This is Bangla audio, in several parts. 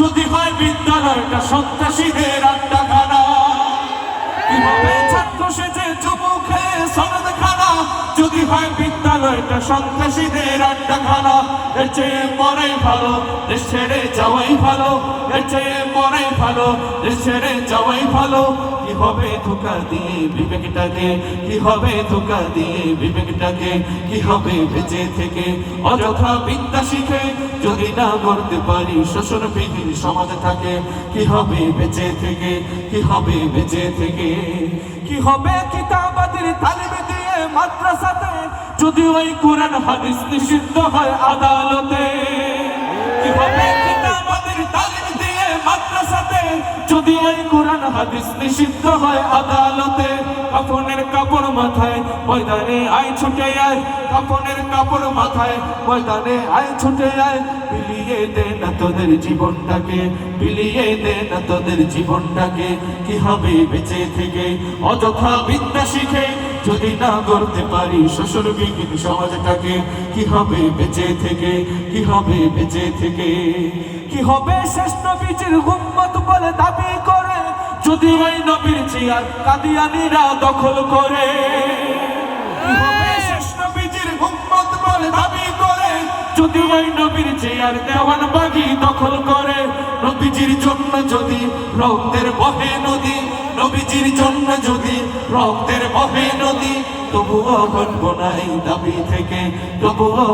যদি হয় বিদ্যালয়টা সন্ত্রাসীদের আড্ডাখানা বিদ্যালয়টা সন্ত্রাসীদের আড্ডাখানা। এর চেয়ে মরাই ভালো, দেশ ছেড়ে যাওয়াই ভালো। এর চেয়ে মরাই ভালো, দেশ ছেড়ে যাওয়াই ভালো। কি হবে ধোকা দিয়ে বিবেকটাকে? কি হবে ধোকা দিয়ে বিবেকটাকে? কি হবে বেঁচে থেকে? অযথা বিদ্যা শিখে যদি না করতে পারি শোষণ বিহীন সমাজ থাকে। কি হবে বেঁচে থেকে? কি হবে বেঁচে থেকে? কি হবে কিতাবাদের তালিমে দিয়ে মাদ্রাসাতে? যদি ওই কোরআন হাদিস নিষিদ্ধ হয় আদালতে কি হবে কিতাবাদের তালিম দিয়ে মাদ্রাসাতে যদি ওই কোরআন হাদিস নিষিদ্ধ হয় আদালতে, কাপনের কাপড় মাথায় ময়দানে আয় ছুটে আয়, কাপনের কাপড় মাথায় ময়দানে আয় ছুটে আয়, বিলিয়ে দে না তোদের জীবনটাকে, বিলিয়ে দে না তোদের জীবনটাকে, কি হবে বেঁচে থেকে? অযথা বিদ্যা শিখে যদি না করতে পারি শ্বশুর বিহীন সমাজটাকে, কি হবে বেঁচে থেকে? কি হবে বেঁচে থেকে? কি হবে শেষ নবীজির গুম্মত বলে দাবি করে? যদি ওই নবীর চেয়ার কাদিয়ানিরা দখল করে যদি ওই নবীর চেয়ার দেওয়ান বাগি দখল করে, নবীজির জন্য যদি রক্তের বহে নদী নবীজির জন্য যদি রক্তের বহে নদী, তবুও দাবি থেকে, তবুও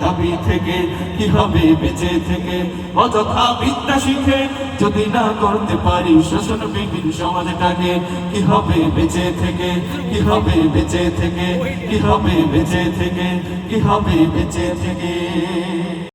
দাবি থেকে কি হবে বেঁচে থেকে? অযথা বিদ্যা শিখে যদি না করতে পারি শোষণ বিহীন সমাজটাকে কি হবে বেঁচে থেকে কি হবে বেঁচে থেকে কি হবে বেঁচে থেকে কি হবে বেঁচে থেকে?